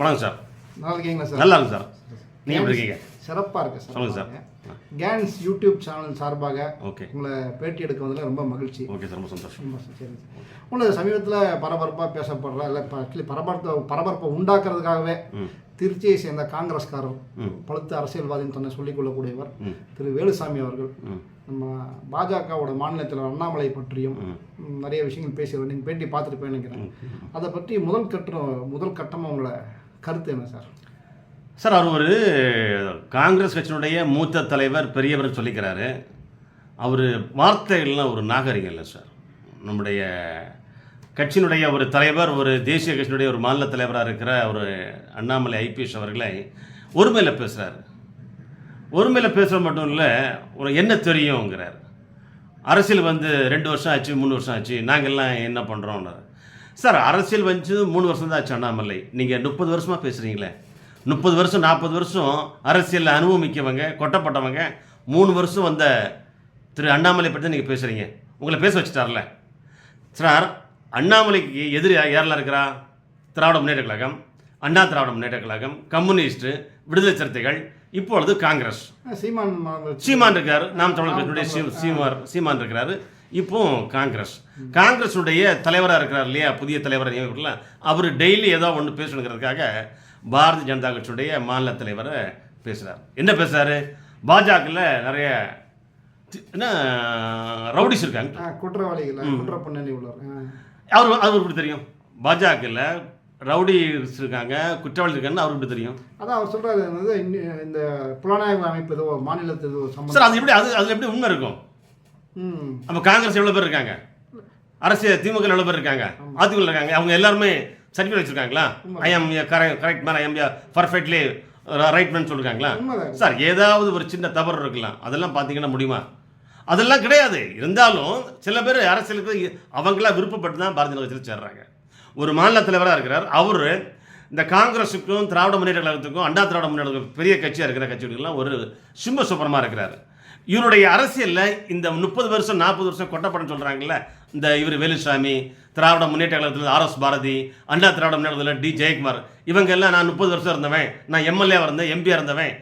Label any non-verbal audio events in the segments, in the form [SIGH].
வணக்கம் சார். நல்லா இருக்கீங்களா சார்? நல்லா இருக்கு சார். நீங்கள் எப்படி இருக்கீங்க? சிறப்பாக இருக்கு சார் சொல்லுங்க சார். கேன்ஸ் யூடியூப் சேனல் சார்பாக ஓகே. உங்களை பேட்டி எடுக்க வந்ததில் ரொம்ப மகிழ்ச்சி. ஓகே சார் ரொம்ப சந்தோஷம். ரொம்ப சரி உங்களுக்கு சமீபத்தில் பரபரப்பாக பேசப்படுற இல்லை ஆக்சுவலி பரபரப்பை பரபரப்பை உண்டாக்குறதுக்காகவே திருச்சியை சேர்ந்த காங்கிரஸ்காரர். பழுத்த அரசியல்வாதின்னு தன்னை சொல்லிக் கொள்ளக்கூடியவர். திரு வேலுசாமி அவர்கள் நம்ம பாஜகவோட மாநில தலைவர் அண்ணாமலை பற்றியும் நிறைய விஷயங்கள் பேசிடுவேன் நீங்கள் பேட்டி பார்த்துட்டு நினைக்கிறேன். அதை பற்றி முதல் கட்டம் முதல் கட்டமாக உங்களை கருத்து என்ன சார்? சார் அவர் ஒரு காங்கிரஸ் கட்சியினுடைய மூத்த தலைவர் பெரியவர் சொல்லிக்கிறாரு. அவர் வார்த்தைகள்லாம் ஒரு நாகரிகம் இல்லை சார். நம்முடைய கட்சியினுடைய ஒரு தலைவர் ஒரு தேசிய கட்சியினுடைய ஒரு மாநில தலைவராக இருக்கிற ஒரு அண்ணாமலை ஐபிஎஸ் அவர்களை ஒருமையில் பேசுகிறார் ஒருமையில் பேசுகிற மட்டும் இல்லை ஒரு என்ன தெரியுங்கிறார். அரசியல் வந்து ரெண்டு வருஷம் ஆச்சு மூணு வருஷம் ஆச்சு நாங்கள்லாம் என்ன பண்ணுறோம்னாரு சார் அரசியல் வந்து மூணு வருஷம் தான் ஆச்சு அண்ணாமலை. நீங்கள் முப்பது வருஷமாக பேசுகிறீங்களே முப்பது வருஷம் நாற்பது வருஷம் அரசியலில் அனுபவிக்கவங்க கொட்டப்பட்டவங்க. மூணு வருஷம் வந்த திரு அண்ணாமலை பற்றி நீங்கள் பேசுகிறீங்க உங்களை பேச வச்சுட்டார்ல. சார் அண்ணாமலைக்கு எதிரி யாரெல்லாம் இருக்கிறா? திராவிட முன்னேற்ற கழகம் அண்ணா திராவிட முன்னேற்ற கழகம் கம்யூனிஸ்ட்டு விடுதலை சிறுத்தைகள் இப்பொழுது காங்கிரஸ். சீமான் சீமான் இருக்காரு. நாம் தமிழர் சீமார் சீமான் இருக்கிறாரு. இப்போ காங்கிரஸ். காங்கிரஸுடைய தலைவராக இருக்கிறார் இல்லையா? புதிய தலைவரை நியமிக்கல அவர் டெய்லி ஏதோ ஒன்று பேசணுங்கிறதுக்காக பாரதிய ஜனதா கட்சியுடைய மாநில தலைவரை பேசுகிறார் என்ன பேசுறாரு? பாஜகவில் நிறைய என்ன ரவுடிஸ் இருக்காங்க. குற்றவாளிகள் குற்ற பின்னணி. அவர் அவர் எப்படி தெரியும்? பாஜகவில் ரவுடிஸ் இருக்காங்க குற்றவாளி இருக்காங்கன்னு அவருக்கு தெரியும்? அதான் அவர் இன்னி- இந்த புலனாய்வு அமைப்பு ஏதோ மாநிலத்தில் ஏதோ சார் அது எப்படி அது அதில் எப்படி உண்மை இருக்கும்? அப்போ காங்கிரஸ் எவ்வளோ பேர் இருக்காங்க? அரசியல் திமுக எவ்வளோ பேர் இருக்காங்க? அதிமுக இருக்காங்க. அவங்க எல்லாருமே சர்டிஃபிகேட் வச்சிருக்காங்களா? I am correct man I am perfectly right man சொல்லிருக்காங்களா? Sir ஏதாவது ஒரு சின்ன தவறு இருக்கலாம். அதெல்லாம் பார்த்தீங்கன்னா முடியுமா? அதெல்லாம் கிடையாது. இருந்தாலும் சில பேர் அரசியலுக்கு அவங்களா விருப்பப்பட்டு தான் பாரதிய ஜனதா கட்சியில் சேர்றாங்க. ஒரு மாநில தலைவராக இருக்கிறார். அவர் இந்த காங்கிரஸுக்கும் திராவிட முன்னேற்ற கழகத்துக்கும் அண்ணா திராவிட முன்னேற்ற பெரிய கட்சியாக இருக்கிற கட்சிகளுக்கெல்லாம் ஒரு சிம்ம சுப்பரமாக இருக்கிறார். இவருடைய அரசியலில் இந்த முப்பது வருஷம் நாற்பது வருஷம் கொட்டப்படம் சொல்கிறாங்கல்ல இந்த இவர் வேலுசாமி திராவிட முன்னேற்ற கழகத்தில் ஆர்எஸ் பாரதி அண்ணா திராவிட முன்னேற்றத்தில் டி ஜெயக்குமார் இவங்க எல்லாம் நான் முப்பது வருஷம் இருந்தவன் நான் எம்எல்ஏ இருந்தேன் எம்பியாக இருந்தவன்.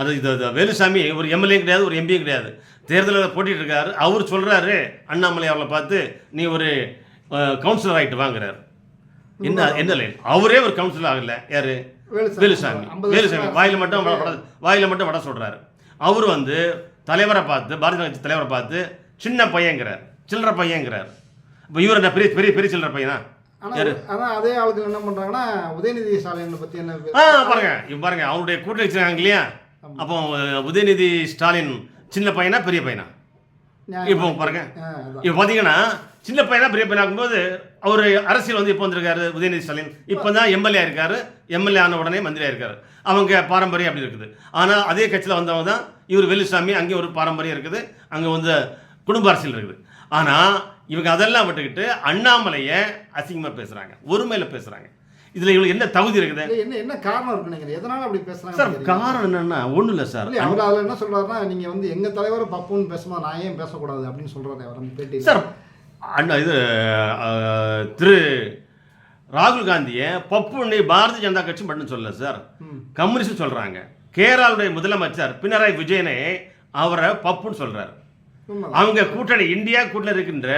அது இது வேலுசாமி ஒரு எம்எல்ஏ கிடையாது ஒரு எம்பியும் கிடையாது. தேர்தலில் போட்டிட்டு இருக்காரு அவர் சொல்கிறாரு அண்ணாமலை அவளை பார்த்து நீ ஒரு கவுன்சிலர் ஆகிட்டு வாங்குறாரு. என்ன என்ன அவரே ஒரு கவுன்சிலர் ஆகல யாரு? வேலுசாமி. வேலுசாமி. வாயில மட்டும் வாயில மட்டும் வட சொல்றாரு. அவர் வந்து தலைவரை பார்த்து பாரதிய ஜனதா கட்சி தலைவரை பார்த்து சின்ன பையங்கிறார் சில்லற பையங்கிறார் இப்போ இவர் என்ன பெரிய பெரிய பெரிய சில்லற பையனா? ஆனா அதான் அதே ஆளுகள் என்ன பண்றாங்கன்னா உதயநிதி ஸ்டாலினை பத்தி என்ன ஆ பாருங்க இப்ப பாருங்க அவருடைய கூட்டணி வச்சிருக்காங்க இல்லையா? அப்போ உதயநிதி ஸ்டாலின் சின்ன பையனா பெரிய பையனா. இப்போ பாருங்க. இப்போ பார்த்தீங்கன்னா சின்ன பையனா பெரிய பையனா இருக்கும்போது அவர் அரசியல் வந்து இப்போ வந்திருக்காரு உதயநிதி ஸ்டாலின்? இப்போ தான் எம்எல்ஏ இருக்காரு எம்எல்ஏ ஆன உடனே மந்திரியா இருக்காரு. அவங்க பாரம்பரியம் அப்படி இருக்குது. ஆனால் அதே கட்சியில் வந்தவங்க தான் இவர் வேலுசாமி அங்கே ஒரு பாரம்பரியம் இருக்குது அங்கே வந்து குடும்ப அரசியல் இருக்குது. ஆனால் இவங்க அதெல்லாம் விட்டுக்கிட்டு அண்ணாமலையை அசிங்கமாக பேசுகிறாங்க ஒருமையில் பேசுகிறாங்க இதில் இவங்களுக்கு என்ன தகுதி இருக்குது? என்ன என்ன காரணம் இருக்கு நினைக்கிறேன் எதனால அப்படி பேசுறாங்க சார் காரணம் என்னன்னா ஒன்றும் இல்லை சார். அவர் அதுல என்ன சொல்றாருன்னா நீங்க வந்து எங்க தலைவர் பப்புன்னு பேசும்போது நான் ஏன் பேசக்கூடாது அப்படின்னு சொல்றாரு அவர் பேட்டி சார் அண்ணா இது திரு ராகுல் காந்தியை பப்புன்னு பாரதிய ஜனதா கட்சி மட்டும் சொல்லல சார். கம்யூனிஸ்ட் சொல்றாங்க. கேரளாவுடைய முதலமைச்சர் பினராயி விஜயனை அவரை பப்புன்னு சொல்றாரு. அவங்க கூட்டணி இந்தியா கூட்டணி இருக்கின்ற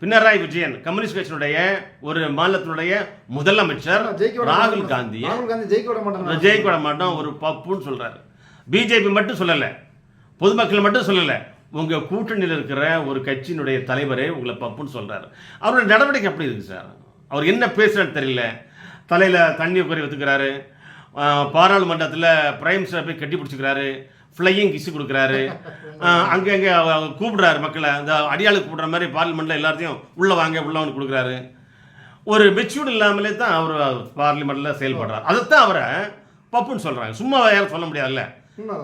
பினராயி விஜயன் கம்யூனிஸ்ட் கட்சியினுடைய ஒரு மாநிலத்தினுடைய முதலமைச்சர் ராகுல் காந்தி. ஜெயிக்க விட மாட்டோம் ஒரு பப்புன்னு சொல்றாரு. பிஜேபி மட்டும் சொல்லல. பொதுமக்கள் மட்டும் சொல்லல. உங்க கூட்டணியில் இருக்கிற ஒரு கட்சியினுடைய தலைவரே உங்களை பப்புன்னு சொல்றாரு. அவருடைய நடவடிக்கை அப்படி இருக்கு சார்? அவர் என்ன பேசுறான்னு தெரியல. தலையில தண்ணி உக்கறி வச்சுக்கிறாரு. பாராளுமன்றத்தில் பிரைம் மினிஸ்டர் போய் கட்டி பிடிச்சிக்கிறாரு. ஃப்ளையிங் கிஸ் கொடுக்குறாரு. அங்கங்கே கூப்பிடுறாரு மக்களை. அந்த அடியாளுக்கு கூப்பிடுற மாதிரி பார்லிமெண்ட்டில் எல்லாத்தையும் உள்ளே வாங்க உள்ள வந்து கொடுக்குறாரு. ஒரு மெச்சூர்ட் இல்லாமலே தான் அவர் பார்லிமெண்ட்டில் செயல்படுறாரு. அதைத்தான் அவரை பப்புன்னு சொல்கிறாங்க சும்மா யாரும் சொல்ல முடியாதுல்ல.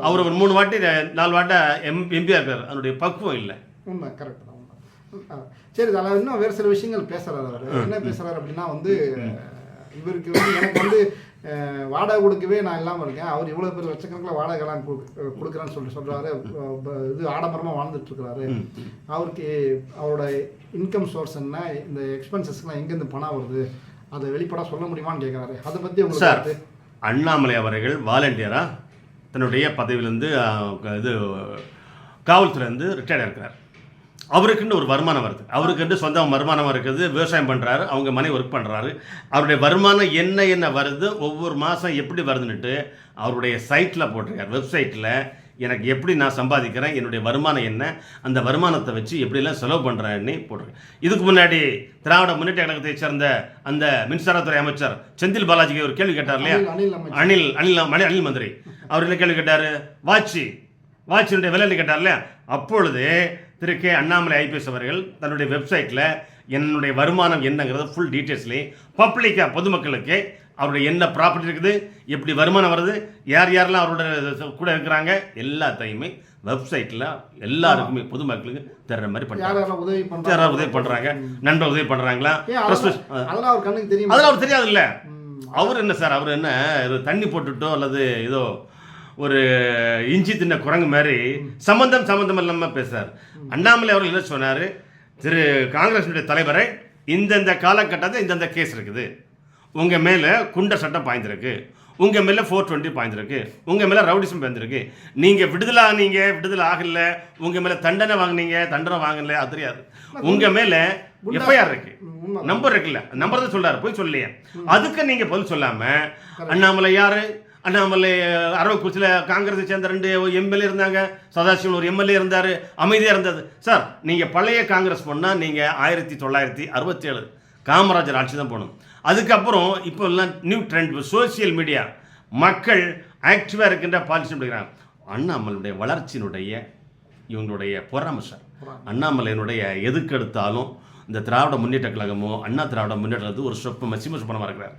அவர் ஒரு மூணு வாட்டி நாலு வாட்டை எம் எம்பியாக இருக்கார் அதனுடைய பக்குவம் இல்லை. உண்மை கரெக்ட் தான் உண்மை. சரி அதில் இன்னும் வேறு சில விஷயங்கள் பேசுறாரு அவர். என்ன பேசுறாரு அப்படின்னா வந்து இவருக்கு வந்து எனக்கு வந்து வாடகை கொடுக்கவே நான் இல்லாமல் இருக்கேன். அவர் இவ்வளோ பேர் லட்சக்கணக்கில் வாடகைலாம் கொடு- கொடுக்குறேன்னு அஹ், ப- இது ஆடம்பரமாக வாழ்ந்துட்டு இருக்கிறாரு. அவருக்கு அவரோட இன்கம் சோர்ஸ் என்ன இந்த எக்ஸ்பென்சஸ்க்குலாம் எங்கேருந்து பணம் வருது அதை வெளிப்படா சொல்ல முடியுமான்னு கேட்குறாரு அதை பற்றி உங்களுக்கு? அண்ணாமலை அவர்கள் வாலண்டியராக தன்னுடைய பதவியிலேருந்து இது காவல்துறையிலேருந்து ரிட்டையர்ட் இருக்கிறார் அவருக்குன்னு ஒரு வருமானம் வருது. அவருக்குன்னு சொந்த வருமானம் இருக்குது விவசாயம் பண்ணுறாரு அவங்க மனை ஒர்க் பண்ணுறாரு அவருடைய வருமானம் என்ன என்ன வருது ஒவ்வொரு மாதம் எப்படி வருதுன்னுட்டு அவருடைய சைட்டில் போட்டிருக்காரு வெப்சைட்டில் எனக்கு எப்படி நான் சம்பாதிக்கிறேன் என்னுடைய வருமானம் என்ன அந்த வருமானத்தை வச்சு எப்படிலாம் செலவு பண்ணுறேன்னு போட்டிருக்கேன் இதுக்கு முன்னாடி திராவிட முன்னேற்ற கழகத்தை சேர்ந்த அந்த மின்சாரத்துறை அமைச்சர் செந்தில் பாலாஜிக்கு ஒரு கேள்வி கேட்டார் இல்லையா? அனில் அனில் அனில் அனில் மந்திரி. அவர் என்ன கேள்வி கேட்டார்? வாட்சி வாட்சினுடைய விலை கேட்டார் இல்லையா? அப்பொழுது திரு கே அண்ணாமலை ஐபிஎஸ் அவர்கள் தன்னுடைய வெப்சைட்டில் என்னுடைய வருமானம் என்னங்கிறத ஃபுல் டீட்டெயில்ஸ்லேயும் பப்ளிக்காக பொதுமக்களுக்கு அவருடைய என்ன ப்ராப்பர்ட்டி இருக்குது எப்படி வருமானம் வருது யார் யாரெல்லாம் அவரோட கூட இருக்கிறாங்க எல்லாத்தையுமே வெப்சைட்டில் எல்லாருக்குமே பொதுமக்களுக்கு தர்ற மாதிரி பண்ணுறாங்க யாரெல்லாம் உதவி பண்றாங்க? யாராவது உதவி பண்ணுறாங்க நண்பர் உதவி பண்ணுறாங்களா அதெல்லாம் அவர் கண்ணுக்கு தெரியுமா? அதெல்லாம் அவர் தெரியாது இல்லை. அவர் என்ன சார்? அவர் என்ன தண்ணி போட்டுட்டோ அல்லது ஏதோ ஒரு இஞ்சி தின்ன குரங்கு மாதிரி சம்பந்தம் சம்பந்தம் இல்லாமல் பேசுறார். அண்ணாமலை அவர்கள் என்ன சொன்னார்? திரு காங்கிரஸினுடைய தலைவரை இந்தந்த காலகட்டத்தில் இந்தந்த கேஸ் இருக்குது. உங்கள் மேலே குண்ட சட்டம் பாய்ந்திருக்கு. உங்கள் மேலே ஃபோர் டுவெண்ட்டி பாய்ந்திருக்கு. உங்கள் மேலே ரவுடிசம் பாய்ந்திருக்கு. நீங்கள் விடுதலை ஆனீங்க விடுதலை ஆகல. உங்கள் மேலே தண்டனை வாங்குனீங்க தண்டனை வாங்கல. அது தெரியாது. உங்கள் மேலே எஃப்ஐஆர் இருக்கு. நம்பர் இருக்குல்ல. நம்பர் தான் சொல்றாரு. போய் சொல்லலையே. அதுக்கு நீங்க பதில் சொல்லாம அண்ணாமலை யாரு? அண்ணாமலை அரவக்குறிச்சியில் காங்கிரஸை சேர்ந்த ரெண்டு எம்எல்ஏ இருந்தாங்க. சதாசிவன் ஒரு எம்எல்ஏ இருந்தார். அமைதியாக இருந்தது. சார் நீங்கள் பழைய காங்கிரஸ் போனால் நீங்கள் ஆயிரத்தி தொள்ளாயிரத்தி அறுபத்தி ஏழு காமராஜர் ஆட்சி தான் போகணும் அதுக்கப்புறம் இப்போ எல்லாம் நியூ ட்ரெண்ட் சோசியல் மீடியா மக்கள் ஆக்டிவாக இருக்கின்ற பாலிசி படிக்கிறாங்க. அண்ணாமலையுடைய வளர்ச்சியினுடைய இவங்களுடைய பொறாமை சார். அண்ணாமலையினுடைய எதுக்கு எடுத்தாலும் இந்த திராவிட முன்னேற்ற கழகமோ அண்ணா திராவிட முன்னேற்றது ஒரு சொப்பு மசிம சுப்பனமாக இருக்கிறார்.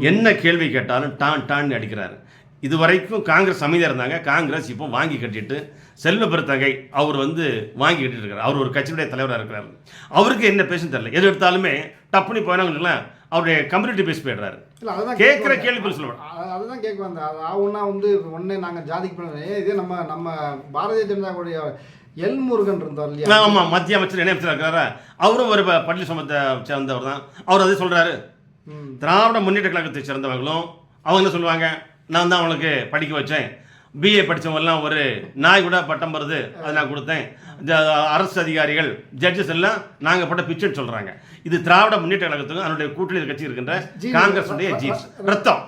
என்ன கேள்வி கேட்டாலும் டான் டான்னு அடிக்கிறாரு. இது வரைக்கும் காங்கிரஸ் அமைதியாக இருந்தாங்க. காங்கிரஸ் இப்போ வாங்கி கட்டிட்டு செல்வ பெருத்தகை அவர் வந்து வாங்கி கட்டிட்டு இருக்காரு. அவர் ஒரு கட்சியுடைய தலைவராக இருக்கிறாரு. அவருக்கு என்ன பேசுன்னு தெரியல. எது எடுத்தாலுமே டப்புனி போயினாங்கன்னா அவருடைய கம்யூனிட்டி பேசி போயிடுறாரு. கேட்குற கேட்க கேள்வி பதில் சொல்ல மாட்டார். அ- அதுதான் கேட்க வந்தேன். அது ஆகுன்னா வந்து ஒண்ணு நாங்க ஜாதிக்கு பண்ண இதே நம்ம நம்ம பாரதிய ஜனதாவுடைய எல் முருகன் இருந்தார் இல்லையா? ஆமாம் மத்திய அமைச்சர் இணையமைச்சர் இருக்கிறாரா அவரும் ஒரு பள்ளி சமத்தை சேர்ந்தவர் தான். அவர் அதே சொல்கிறாரு. திராவிட முன்னேற்ற கழகத்தை சேர்ந்தவர்களும் அவங்க என்ன சொல்லுவாங்க? நான் தான் அவனுக்கு படிக்க வச்சேன். பிஏ படித்தவங்கெல்லாம் ஒரு நாய் கூட பட்டம் வருது அதை நான் கொடுத்தேன். அரசு அதிகாரிகள் ஜட்ஜஸ் எல்லாம் நாங்கள் பட்ட பிச்சைன்னு சொல்கிறாங்க இது திராவிட முன்னேற்ற கழகத்துக்கும் அதனுடைய கூட்டணி கட்சி இருக்கின்ற ஜீன். காங்கிரஸுடைய ஜீன்ஸ் ரத்தம்.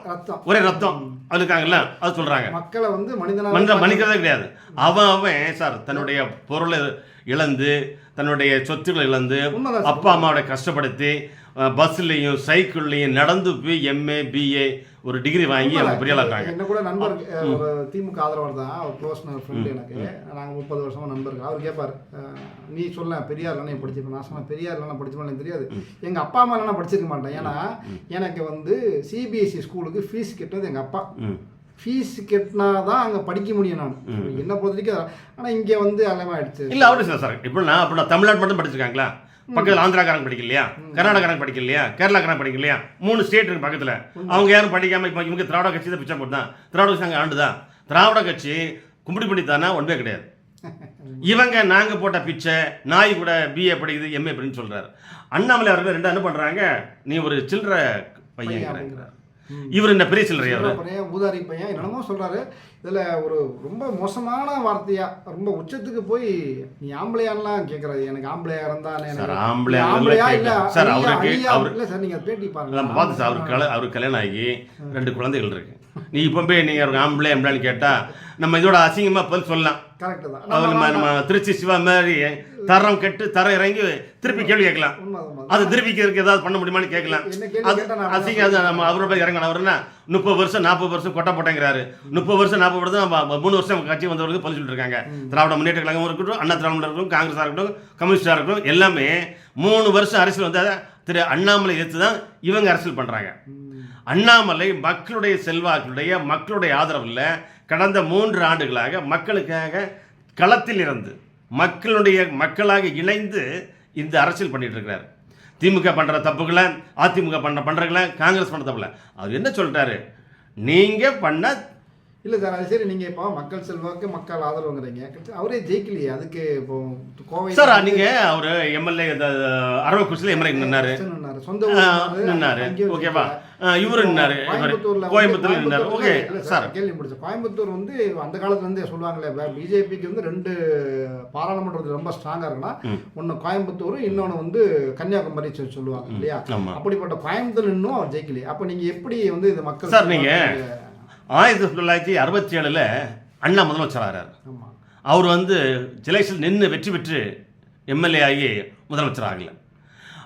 ஒரே ரத்தம். அது இருக்காங்கல்ல அது சொல்கிறாங்க மக்களை வந்து மனிதனா மனித மன்னிக்கிறதே கிடையாது. அவன் அவன் சார் தன்னுடைய பொருளை இழந்து தன்னுடைய சொத்துக்களை இழந்து அப்பா அம்மாவோட கஷ்டப்படுத்தி பஸ்லையும் சைக்கிள்லையும் நடந்து போய் எம்ஏ பிஏ ஒரு டிகிரி வாங்கி அவங்க பெரிய ஆளா இருக்காங்க. என்ன கூட நண்பர் திமுக ஆதரவாளர் தான். அவர் க்ளோஸ் ஃப்ரெண்ட் எனக்கு. நாங்க முப்பது வருஷமா நண்பர்கள் அவர் கேட்பாரு நீ சொல்ல பெரியார் இல்லைனா படிச்சிருப்பேன். நான் சொன்னேன் பெரியார் படிச்சுப்பேன் எனக்கு தெரியாது. எங்க அப்பா அம்மா இல்லைனா படிச்சிருக்க மாட்டேன். ஏன்னா எனக்கு வந்து சிபிஎஸ்சி ஸ்கூலுக்கு ஃபீஸ் கட்டினது எங்க அப்பா. ஃபீஸ் கட்டினா தான் அங்கே படிக்க முடியும் நான். என்ன பொறுத்த வரைக்கும் ஆனால் இங்கே வந்து அலமாயிடுச்சு இல்ல அவரு சார் சார் இப்போ நான் அப்போ நான் தமிழ்நாடு மட்டும் படிச்சிருக்காங்களா? பக்கத்தில் ஆந்திராக்காரங்க படிக்கலையா? கர்நாடகாரங்க படிக்கலையா? கேரளாக்காரங்க படிக்கலையா? மூணு ஸ்டேட் இருக்கு பக்கத்தில். அவங்க யாரும் படிக்காம இப்போ இவங்க திராவிட கட்சி தான் பிச்சை போட்டு தான் திராவிட கட்சி அங்கே ஆண்டுதான் திராவிட கட்சி கும்பிடி பண்ணி தானே ஒன்றே கிடையாது. [LAUGHS] இவங்க நாங்க போட்ட பிச்சை நாய் கூட பிஏ படிக்குது எம்ஏ படின்னு சொல்றாரு. அண்ணாமலை அவர்கள் ரெண்டு என்ன பண்றாங்க. நீ ஒரு சில்லற பையன். இவர் என்ன பெரிய சில்லறையா பையன் ஊதாரி பையன் என்னமோ சொல்றாரு. இதுல ஒரு ரொம்ப மோசமான வார்த்தையா ரொம்ப உச்சத்துக்கு போய் நீ ஆம்பளையான்லாம் கேக்குறாரு. எனக்கு ஆம்பளையா இருந்தா எனக்கு- சார், ஆம்பளையா ஆம்பளையா இல்ல. சார், அவருக்கு- அவரு- இல்ல சார் நீங்க பேட்டி பாருங்க. பார்த்து சார் அவருக்கு அவருக்கு கல்யாணம் ஆகி ரெண்டு குழந்தைகள் இருக்கு. நீ இப்போ போய் நீங்கள் ஆம்பளை ஆம்பளைன்னு கேட்டால் நம்ம இதோட அசிங்கமாக பதில் சொல்லலாம். கரெக்ட் நம்ம நம்ம திருச்சி சிவா மாதிரி தரம் கெட்டு தரம் இறங்கி திருப்பி கேள்வி கேட்கலாம். அது திருப்பிக்கிறதுக்கு ஏதாவது பண்ண முடியுமான்னு கேட்கலாம். அது அசிங்க அது நம்ம அவரோட போய் இறங்கணும் அவர்னா முப்பது வருஷம் நாற்பது வருஷம் கொட்டை போட்டேங்கிறாரு. முப்பது வருஷம் நாற்பது வருஷம் நம்ம மூணு வருஷம் கட்சி வந்தவருக்கு பதில் சொல்லிட்டு இருக்காங்க திராவிட முன்னேற்ற கழகம் இருக்கட்டும் அண்ணா திராவிட இருக்கட்டும் காங்கிரஸாக இருக்கட்டும் கம்யூனிஸ்டாக இருக்கட்டும் எல்லாமே மூணு வருஷம் அரசியல் வந்தால் திரு அண்ணாமலை எடுத்து தான் இவங்க அரசியல் பண்ணுறாங்க அண்ணாமலை மக்களுடைய செல்வாக்களுடைய மக்களுடைய ஆதரவில் கடந்த மூன்று ஆண்டுகளாக மக்களுக்காக களத்தில் இருந்து மக்களுடைய மக்களாக இணைந்து இந்த அரசியல் பண்ணிட்டு இருக்கிறார். திமுக பண்ணுற தப்புகளை அதிமுக பண்ண பண்றதுகளை காங்கிரஸ் பண்ண தப்புல. அவர் என்ன சொல்கிறாரு நீங்கள் பண்ண இல்ல சார் அது சரி நீங்க இப்போ மக்கள் செல்வாக்கு மக்கள் ஆதரவுங்கிறீங்க அவரே ஜெயிக்கலையே அதுக்கு இப்போ கோவை சார் நீங்க அவரு எம்எல்ஏ அரவக்குறிச்சியில் எம்எல்ஏ நின்னாரு. சொந்த நின்னாரு. ஓகேவா இவர் நின்னாரு. கோயம்புத்தூர்ல நின்னாரு. ஓகே சார் கேள்வி முடிச்சு கோயம்புத்தூர் வந்து அந்த காலத்துல இருந்தே சொல்லுவாங்களே பிஜேபிக்கு வந்து ரெண்டு பாராளுமன்றத்தில் ரொம்ப ஸ்ட்ராங்கா இருக்குன்னா ஒன்னு கோயம்புத்தூர் இன்னொன்னு வந்து கன்னியாகுமரி சொல்லி சொல்லுவாங்க இல்லையா? அப்படிப்பட்ட கோயம்புத்தூர் இன்னும் அவர் ஜெயிக்கலையே. அப்ப நீங்க எப்படி வந்து இது மக்கள் சார், நீங்க- ஆயிரத்தி தொள்ளாயிரத்தி அறுபத்தி ஏழுல அண்ணா முதலமைச்சராகிறார். அவர் வந்து எலெக்ஷன் நின்று வெற்றி பெற்று எம்எல்ஏ ஆகி முதலமைச்சர் ஆகல.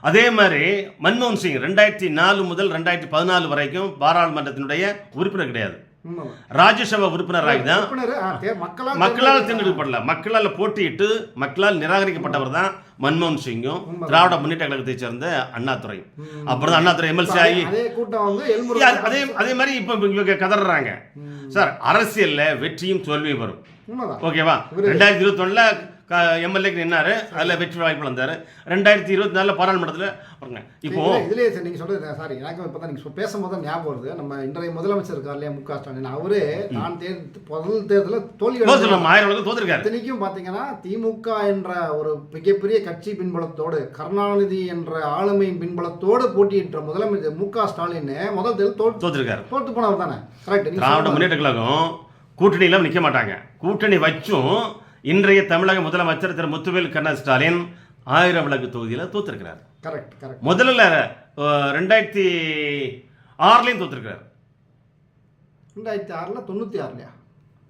அதே மாதிரி மன்மோகன் சிங் ரெண்டாயிரத்தி நாலு முதல் ரெண்டாயிரத்தி பதினாலு வரைக்கும் பாராளுமன்றத்தினுடைய உறுப்பினர் கிடையாது. ராஜ்யசபா உறுப்பினராகி தான் மக்களால் தேர்ந்தெடுக்கப்படல. மக்களால் போட்டியிட்டு மக்களால் நிராகரிக்கப்பட்டவர் தான் மன்மோகன் சிங்கும். திராவிட முன்னேற்ற கழகத்தை சேர்ந்த அண்ணாதுரை. ம். அப்புறம் தான் அண்ணாதுரை எம்எல்சி ஆகி அதே அதே மாதிரி இப்போ இவங்க கதறாங்க. சார் அரசியல்ல வெற்றியும் தோல்வியும் வரும். ஓகேவா? ரெண்டாயிரத்தி இருபத்தொன்னுல எம்எல்ஏக்கு நின்னாரு. அதுல வெற்றி வாய்ப்பு வந்தாரு ரெண்டாயிரத்தி இருபத்தி நாலுல பாராளுமன்றத்தில் பாருங்க இப்போ இதுல- இதுலயே சரி நீங்க சொல்றது சாரி எனக்கு இப்பதான் நீங்க சொ- பேசும்போது தான் ஞாபகம் வருது. நம்ம இன்றைய முதலமைச்சர் இருக்கார் இல்லையா மு க ஸ்டாலின். அவரே நான் தேர்ந்து முதல் தேர்தலில் தோல்வி. நம்ம ஆயிரம் தோத்துருக்காரு. இத்தனைக்கும் பாத்தீங்கன்னா திமுக என்ற ஒரு மிகப்பெரிய கட்சி பின்பலத்தோடு கருணாநிதி என்ற ஆளுமையின் பின்பலத்தோடு போட்டியிட்ட முதலமைச்சர் மு க ஸ்டாலின் முதல் தேர்தல் தோற்று தோத்துருக்காரு. தோற்று போனவர் தானே. கரெக்ட் திராவிட முன்னேற்ற கழகம் கூட்டணி இல்லாம நிக்க மாட்டாங்க. கூட்டணி வச்சும் இன்றைய தமிழக முதலமைச்சர் திரு முத்துவேல் கண்ண ஸ்டாலின் ஆயிரம் விளக்கு தொகுதியில தோத்திருக்கிறார். கரெக்ட் கரெக்ட் முதல்ல ரெண்டாயிரத்தி ஆறுலையும் தோத்திருக்கிறார். ரெண்டாயிரத்தி ஆறுல தொண்ணூத்தி ஆறுலையா?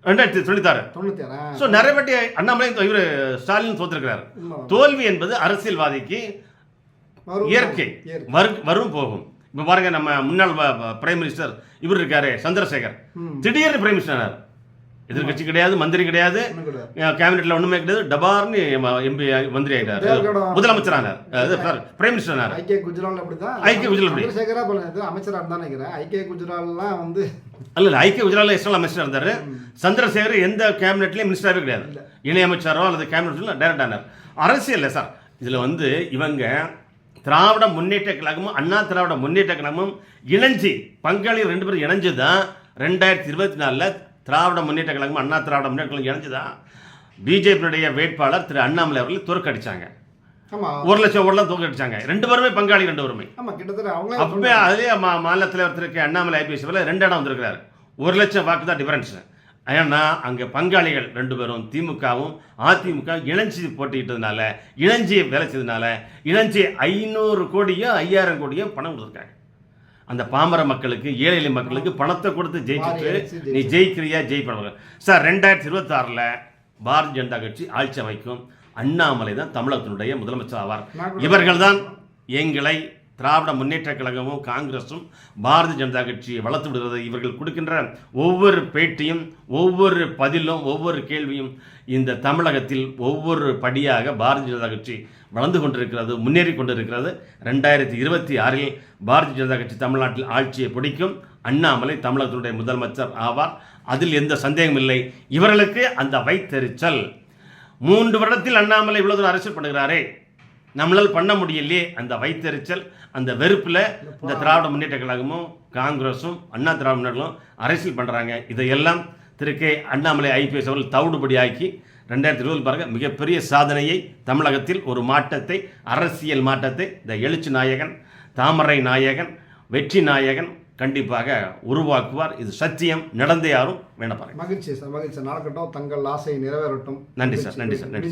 ரெண்டாயிரத்தி தொண்ணூத்தாறு. தொண்ணூத்தி ஆறு ஸோ நிறைய வாட்டி அண்ணாமலை இவர் ஸ்டாலின் தோத்திருக்கிறார். தோல்வி என்பது அரசியல்வாதிக்கு இயற்கை இயற்கை. வரு- வரும் போகும். இப்போ பாருங்க நம்ம முன்னாள் பிரைம் மினிஸ்டர் இவர் இருக்காரு சந்திரசேகர். திடீர்னு பிரைம் மினிஸ்டர் எதிர்கட்சி கிடையாது மந்திரி கிடையாது. கேபினெட்ல ஒண்ணுமே கிடையாது. டபார்னு எம்பி மந்திரி ஆயிட்டாரு. முதலமைச்சர் ஆனார் பிரைம் மினிஸ்டர் ஆனார். ஐக்கிய குஜரால் அப்படிதான் ஐக்கிய குஜரால் அப்படி. அமைச்சரா இருந்தா நினைக்கிறேன். ஐக்கிய குஜரால்லாம் வந்து அல்ல இல்ல ஐக்கிய குஜராத்தில் எக்ஸ்டர்னல் அமைச்சர் இருந்தாரு. சந்திரசேகர் எந்த கேபினெட்லயும் மினிஸ்டராகவே கிடையாது. இணை அமைச்சரோ அல்லது கேபினெட்ல டைரக்ட் ஆனார். அரசியல் சார் இதுல வந்து இவங்க திராவிட முன்னேற்ற கழகமும் அண்ணா திராவிட முன்னேற்ற கழகமும் இணைஞ்சு பங்காளி ரெண்டு பேரும் இணைஞ்சு தான் ரெண்டாயிரத்தி இருபத்தி நாலில் திராவிட முன்னேற்ற கழகமும் அண்ணா திராவிட முன்னேற்ற கழகம் இணைஞ்சு தான் பிஜேபியுடைய வேட்பாளர் திரு அண்ணாமலை அவர்களை தோற்கடிச்சாங்க. ஒரு லட்சம் ஓடலாம் தோற்கடிச்சாங்க. ரெண்டு பேருமே பங்காளி ரெண்டு பேருமே. அப்பவே அதே மாநில தலைவர் திரு அண்ணாமலை ஐபிஎஸ் ரெண்டு இடம் வந்திருக்கிறாரு. ஒரு லட்சம் வாக்கு தான் டிஃபரன்ஸ் ஏன்னா அங்கே பங்காளிகள் ரெண்டு பேரும் திமுகவும் அதிமுக இணைஞ்சி போட்டிக்கிட்டதுனால இணைஞ்சி வேலை செய்ததுனால இணைஞ்சி ஐநூறு கோடியோ ஐயாயிரம் கோடியோ பணம் கொடுத்துருக்காங்க. அந்த பாமர மக்களுக்கு ஏழை எளிய மக்களுக்கு பணத்தை கொடுத்து ஜெயிச்சுட்டு நீ ஜெயிக்கிறியா ஜெயிப்ப சார் ரெண்டாயிரத்தி இருபத்தாறில் பாரதிய ஜனதா கட்சி ஆட்சி அமைக்கும் அண்ணாமலை தான் தமிழகத்தினுடைய முதலமைச்சர் ஆவார். நான் கூட- இவர்கள்தான் எங்களை திராவிட முன்னேற்ற கழகமும் காங்கிரஸும் பாரதிய ஜனதா கட்சியை வளர்த்து விடுகிறது இவர்கள் கொடுக்கின்ற ஒவ்வொரு பேட்டியும் ஒவ்வொரு பதிலும் ஒவ்வொரு கேள்வியும் இந்த தமிழகத்தில் ஒவ்வொரு படியாக பாரதிய ஜனதா கட்சி வளர்ந்து கொண்டிருக்கிறது முன்னேறி கொண்டிருக்கிறது. ரெண்டாயிரத்தி இருபத்தி ஆறில் பாரதிய ஜனதா கட்சி தமிழ்நாட்டில் ஆட்சியை பிடிக்கும். அண்ணாமலை தமிழகத்தினுடைய முதலமைச்சர் ஆவார். அதில் எந்த சந்தேகமும் இல்லை. இவர்களுக்கு அந்த வைத்தெரிச்சல். மூன்று வருடத்தில் அண்ணாமலை இவ்வளவு தூரம் அரசியல் பண்ணுகிறாரே. நம்மளால் பண்ண முடியலையே அந்த வைத்தெரிச்சல் அந்த வெறுப்பில் இந்த திராவிட முன்னேற்ற கழகமும் காங்கிரஸும் அண்ணா திராவிட முன்னேற்றங்களும் அரசியல் பண்ணுறாங்க இதையெல்லாம் திரு கே. அண்ணாமலை ஐபிஎஸ் அவர்கள் தவிடுபடியாக்கி ரெண்டாயிரத்தி இருபது பாருங்க மிகப்பெரிய சாதனையை தமிழகத்தில் ஒரு மாற்றத்தை அரசியல் மாற்றத்தை இந்த எழுச்சி நாயகன் தாமரை நாயகன் வெற்றி நாயகன் கண்டிப்பாக உருவாக்குவார். இது சத்தியம் நடந்தே யாரும் வேணப்பாருங்க மகிழ்ச்சி சார் மகிழ்ச்சி நடக்கட்டும் தங்கள் ஆசை நிறைவேறட்டும். நன்றி சார், நன்றி சார், நன்றி.